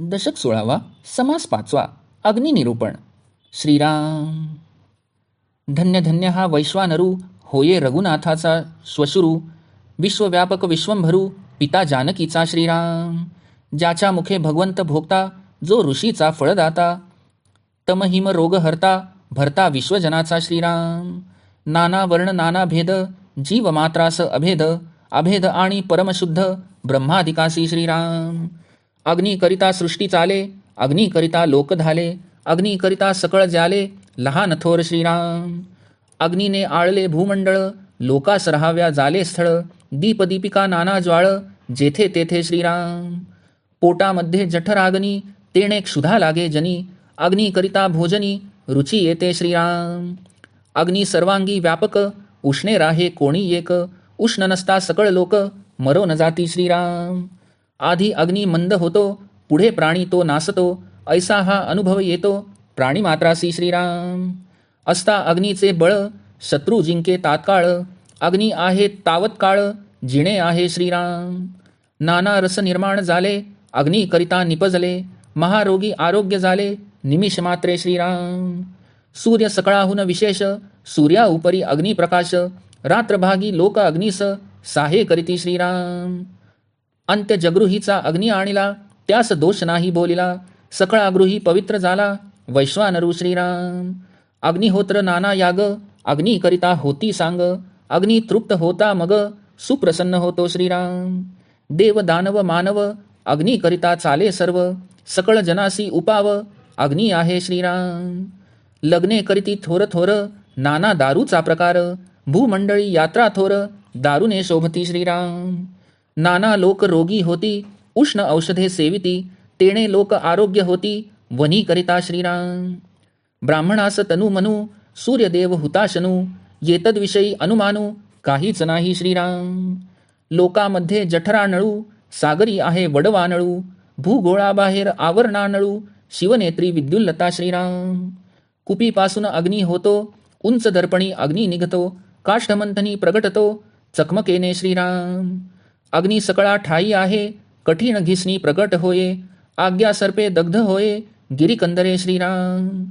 दशक सोळावा समास पाचवा अग्निनिरूपण. श्रीराम. धन्य धन्य हा वैश्वानरू होये रघुनाथाचा श्वशुरू विश्वव्यापक विश्वंभरू पिता जानकीचा श्रीराम. ज्याच्या मुखे भगवंत भोगता जो ऋषीचा फळदाता तमहिम रोगहर्ता भरता विश्वजनाचा श्रीराम. नाना वर्ण नाना भेद जीवमात्रास अभेद अभेद आणि परमशुद्ध ब्रह्माधिकासी श्रीराम. अग्निकरिता सृष्टी चाले अग्निकरिता लोक धाले अग्निकरिता सकळ जाले लहान थोर श्रीराम. अग्नीने आळले भूमंडळ लोकास राहाव्या जाले स्थळ दीपदीपिका नाना ज्वाळ जेथे तेथे श्रीराम. पोटामध्ये जठराग्नी तेणे क्षुधा लागे जनी अग्निकरिता भोजनी रुची येते श्रीराम. अग्नी सर्वांगी व्यापक उष्णे राहे कोणी एक उष्ण नसता सकळ लोक मरो न जाती श्रीराम. आधी अग्नी मंद होतो पुढे प्राणी तो नासतो ऐसा हा अनुभव येतो प्राणी मात्रासी श्रीराम. असता अग्नीचे बळ शत्रू जिंके तात्काळ अग्नी आहे तावत काळ जिणे आहे श्रीराम. नाना रस निर्माण झाले अग्निकरिता निपजले महारोगी आरोग्य झाले निमिष मात्रे श्रीराम. सूर्य सकळाहून विशेष सूर्या उपरी अग्निप्रकाश रात्रभागी लोक अग्निस साहे करीती श्रीराम. अंत्य जगृहीचा अग्नी आणिला त्यास दोष नाही बोलिला. सकळागृही पवित्र झाला वैश्वानरू श्रीराम. अग्निहोत्र नाना याग अग्निकरिता होती सांग. अग्नी तृप्त होता मग सुप्रसन्न होतो श्रीराम. देव दानव मानव अग्निकरिता चाले सर्व. सकळ जनासी उपाव अग्नी आहे श्रीराम. लग्ने करीती थोर थोर नाना दारूचा प्रकार. भूमंडळी यात्रा थोर दारुने शोभती श्रीराम. नाना लोक रोगी होती उष्ण औषधे सेविती तेणे लोक आरोग्य होती वनी करिता श्रीराम। ब्राह्मणास तनु मनू सूर्यदेव हुताशनू येतद्विषयी अनुमानू काहीच नाही श्रीराम। लोकामध्ये जठरा नळू सागरी आहे वडवा नळू भूगोळाबाहेर आवरणा नळू शिवनेत्री विद्युल्लता श्रीराम। कुपीपासून अग्नी होतो उंच दर्पणी अग्नी निघतो काष्ठमंथनी प्रगटतो चकमकेने श्रीराम। अग्नी सकळा ठाई आहे कठीण घिसणी प्रकट होये आज्ञा सर्पे दग्ध होये गिरिकंदरे श्रीराम.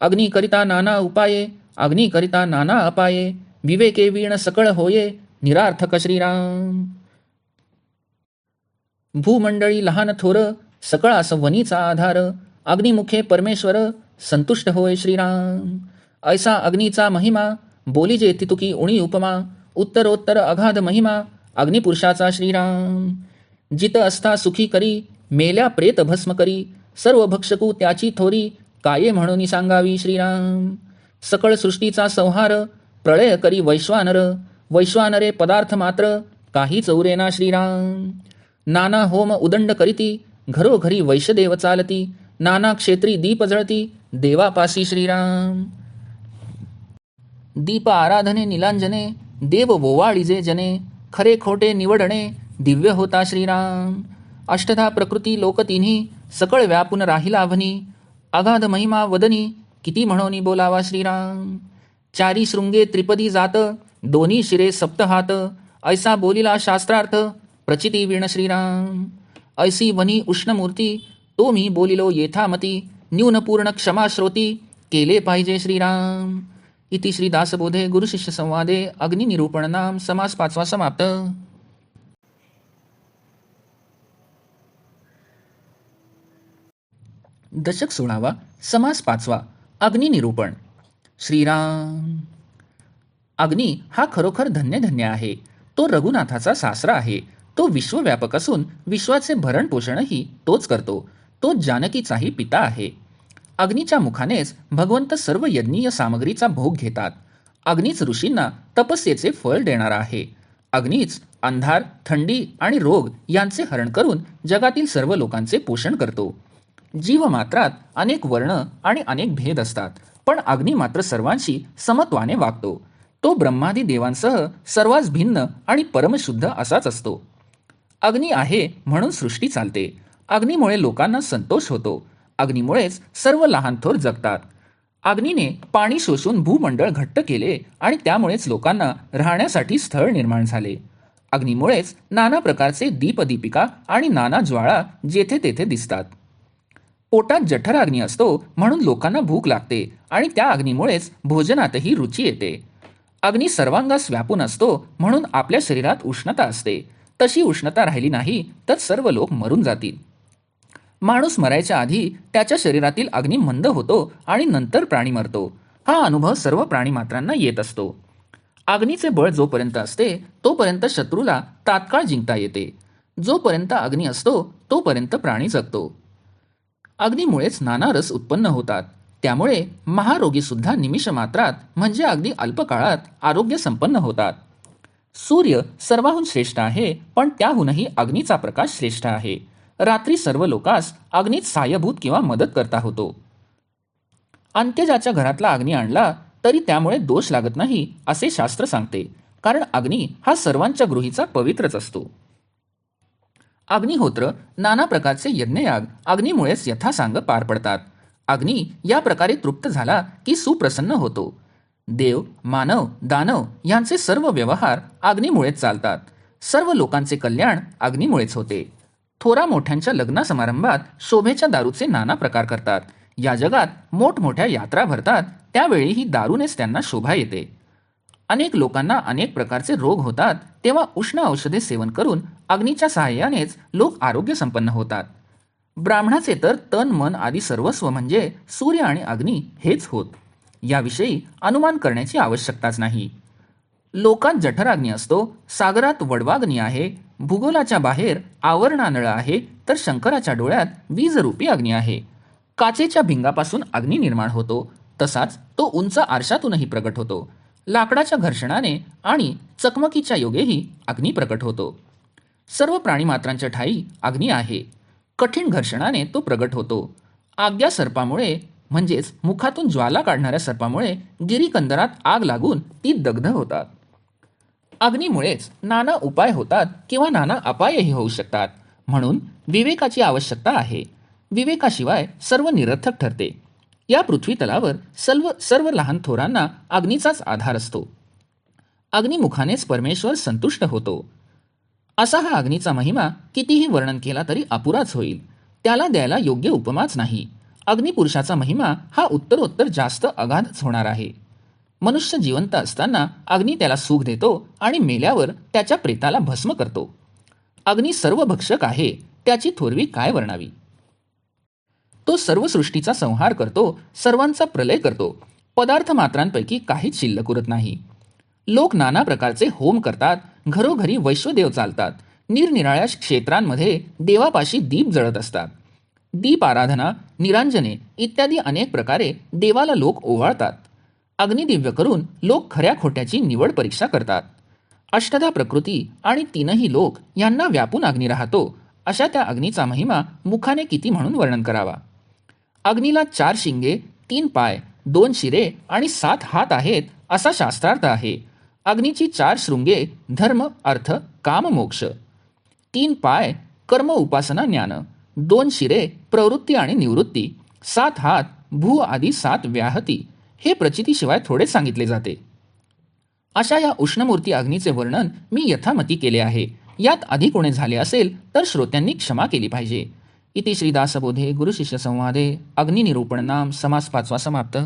अग्निकरिता नाना उपाये अग्निकरिता नाना अपाये विवेके वीण सकळ होये निरार्थक श्रीराम. भूमंडळी लहान थोर सकळास वनीचा आधार अग्निमुखे परमेश्वर संतुष्ट होय श्रीराम. ऐसा अग्नीचा महिमा बोलिजे तितुकी उणी उपमा उत्तरोत्तर अगाध महिमा अग्निपुरुषाचा श्रीराम. जित असता सुखी करी मेल्या प्रेत भस्म करी सर्व भक्षकू त्याची थोरी काये म्हणून सांगावी श्रीराम. सकळ सृष्टीचा संहार प्रळय करी वैश्वानर वैश्वानरे पदार्थ मात्र काही चौरेना श्रीराम. नाना होम उदंड करीती घरोघरी वैश्यदेव चालती नाना क्षेत्री दीप जळती देवापासी श्रीराम. दीप आराधने निलांजने देव वोवाळीजे जने खरे खोटे निवडणे दिव्य होता श्रीराम. अष्टधा प्रकृती लोक तिन्ही सकळ व्यापून राहिला भनी अगाध महिमा वदनी किती म्हणोनी बोलावा श्रीराम. चारी शृंगे त्रिपदी जात दोन्ही शिरे सप्त हात. ऐसा बोलिला शास्त्रार्थ प्रचिती वीण श्रीराम. ऐसी वनी उष्णमूर्ती तो मी बोलिलो येथामती. न्यूनपूर्ण क्षमा श्रोती केले पाहिजे श्रीराम. इति श्री दासबोधे गुरुशिष्य संवादे अग्निनिरूपण नाम समास पाचवा समाप्त। दशक सोळावा समास पाचवा अग्निनिरूपण। श्रीराम। अग्नी हा खरोखर धन्य धन्य आहे. तो रघुनाथाचा सासरा आहे. तो विश्वव्यापक असून विश्वाचे भरण पोषणही तोच करतो. तो जानकीचाही पिता आहे. अग्नीच्या मुखानेच भगवंत सर्व यज्ञीय सामग्रीचा भोग घेतात. अग्नीच ऋषींना तपस्येचे फळ देणारा आहे. अग्नीच अंधार थंडी आणि रोग यांचे हरण करून जगातील सर्व लोकांचे पोषण करतो. जीवमात्रात अनेक वर्ण आणि अनेक भेद असतात पण अग्नी मात्र सर्वांशी समत्वाने वागतो. तो ब्रह्मादी देवांसह सर्वांस भिन्न आणि परमशुद्ध असाच असतो. अग्नी आहे म्हणून सृष्टी चालते. अग्नीमुळे लोकांना संतोष होतो. अग्नीमुळेच सर्व लहान थोर जगतात. अग्नीने पाणी शोषून भूमंडळ घट्ट केले आणि त्यामुळेच लोकांना राहण्यासाठी स्थळ निर्माण झाले. अग्नीमुळेच नाना प्रकारचे दीपदीपिका आणि नाना ज्वाळा जेथे तेथे दिसतात. पोटात जठर अग्नी असतो म्हणून लोकांना भूक लागते आणि त्या अग्नीमुळेच भोजनातही रुची येते. अग्नी सर्वांगास व्यापून असतो म्हणून आपल्या शरीरात उष्णता असते. तशी उष्णता राहिली नाही तर सर्व लोक मरून जातील. माणूस मरायच्या आधी त्याच्या शरीरातील अग्नी मंद होतो आणि नंतर प्राणी मरतो. हा अनुभव सर्व प्राणीमात्रांना येत असतो. अग्नीचे बळ जोपर्यंत असते तोपर्यंत शत्रूला तात्काळ जिंकता येते. जोपर्यंत अग्नी असतो तोपर्यंत प्राणी जगतो. अग्नीमुळेच नाना रस उत्पन्न होतात. त्यामुळे महारोगीसुद्धा निमिष मात्रात म्हणजे अगदी अल्पकाळात आरोग्य संपन्न होतात. सूर्य सर्वाहून श्रेष्ठ आहे पण त्याहूनही अग्नीचा प्रकाश श्रेष्ठ आहे. रात्री सर्व लोकास अग्नीत सायभूत किंवा मदत करता होतो. अंत्यजाच्या घरातला अग्नी आणला तरी त्यामुळे दोष लागत नाही असे शास्त्र सांगते. कारण अग्नी हा सर्वांच्या गृहीचा पवित्रच असतो. अग्निहोत्र नाना प्रकारचे यज्ञयाग अग्नीमुळेच यथासांग पार पडतात. अग्नी या प्रकारे तृप्त झाला की सुप्रसन्न होतो. देव मानव दानव यांचे सर्व व्यवहार अग्नीमुळेच चालतात. सर्व लोकांचे कल्याण अग्नीमुळेच होते. थोरा मोठ्यांच्या लग्न समारंभात शोभेच्या दारूचे नाना प्रकार करतात. या जगात मोठमोठ्या यात्रा भरतात त्यावेळी ही दारूनेच त्यांना शोभा येते. अनेक लोकांना अनेक प्रकारचे रोग होतात तेव्हा उष्ण औषधे सेवन करून अग्नीच्या सहाय्यानेच लोक आरोग्य संपन्न होतात. ब्राह्मणाचे तर तन मन आदी सर्वस्व म्हणजे सूर्य आणि अग्नी हेच होत. याविषयी अनुमान करण्याची आवश्यकताच नाही. लोकात जठराग्नी असतो सागरात वडवाग्नी आहे भूगोलाच्या बाहेर आवरणानळं आहे तर शंकराच्या डोळ्यात वीजरूपी अग्नी आहे. काचेच्या भिंगापासून अग्नी निर्माण होतो. तसाच तो उंच आरशातूनही प्रकट होतो. लाकडाच्या घर्षणाने आणि चकमकीच्या योगेही अग्नी प्रकट होतो. सर्व प्राणीमात्रांच्या ठाई अग्नी आहे. कठीण घर्षणाने तो प्रगट होतो. आग्या सर्पामुळे म्हणजेच मुखातून ज्वाला काढणाऱ्या सर्पामुळे गिरीकंदरात आग लागून ती दग्ध होतात. अग्नीमुळेच नाना उपाय होतात किंवा नाना अपायही होऊ शकतात. म्हणून विवेकाची आवश्यकता आहे. विवेकाशिवाय सर्व निरर्थक ठरते. या पृथ्वी तलावर सर्व सर्व लहान थोरांना अग्नीचाच आधार असतो. अग्निमुखानेच परमेश्वर संतुष्ट होतो. असा हा अग्नीचा महिमा कितीही वर्णन केला तरी अपुराच होईल. त्याला द्यायला योग्य उपमाच नाही. अग्निपुरुषाचा महिमा हा उत्तरोत्तर जास्त अगाधच होणार आहे. मनुष्य जिवंत असताना अग्नी त्याला सुख देतो आणि मेल्यावर त्याच्या प्रेताला भस्म करतो. अग्नी सर्व भक्षक आहे त्याची थोरवी काय वर्णावी? तो सर्व सृष्टीचा संहार करतो सर्वांचा प्रलय करतो पदार्थ मात्रांपैकी काहीच शिल्लक उरत नाही. लोक नाना प्रकारचे होम करतात घरोघरी वैश्वदेव चालतात निरनिराळ्या क्षेत्रांमध्ये देवापाशी दीप जळत असतात. दीप आराधना निरांजने इत्यादी अनेक प्रकारे देवाला लोक ओवाळतात. अग्निदिव्य करून लोक खऱ्या खोट्याची निवड परीक्षा करतात. अष्टधा प्रकृती आणि तीनही लोक यांना व्यापून अग्नी राहतो अशा त्या अग्नीचा महिमा मुखाने किती म्हणून वर्णन करावा? अग्नीला चार शिंगे तीन पाय दोन शिरे आणि सात हात आहेत असा शास्त्रार्थ आहे. अग्नीची चार शृंगे धर्म अर्थ काम मोक्ष. तीन पाय कर्म उपासना ज्ञान. दोन शिरे प्रवृत्ती आणि निवृत्ती. सात हात भू आदी सात व्याहती. हे प्रचितीशिवाय थोडेच सांगितले जाते. अशा या उष्णमूर्ती अग्नीचे वर्णन मी यथामती केले आहे. यात अधिक कोणे झाले असेल तर श्रोत्यांनी क्षमा केली पाहिजे. इति श्रीदासबोधे गुरुशिष्य संवादे अग्निनिरूपण नाम समास पाचवा समाप्त.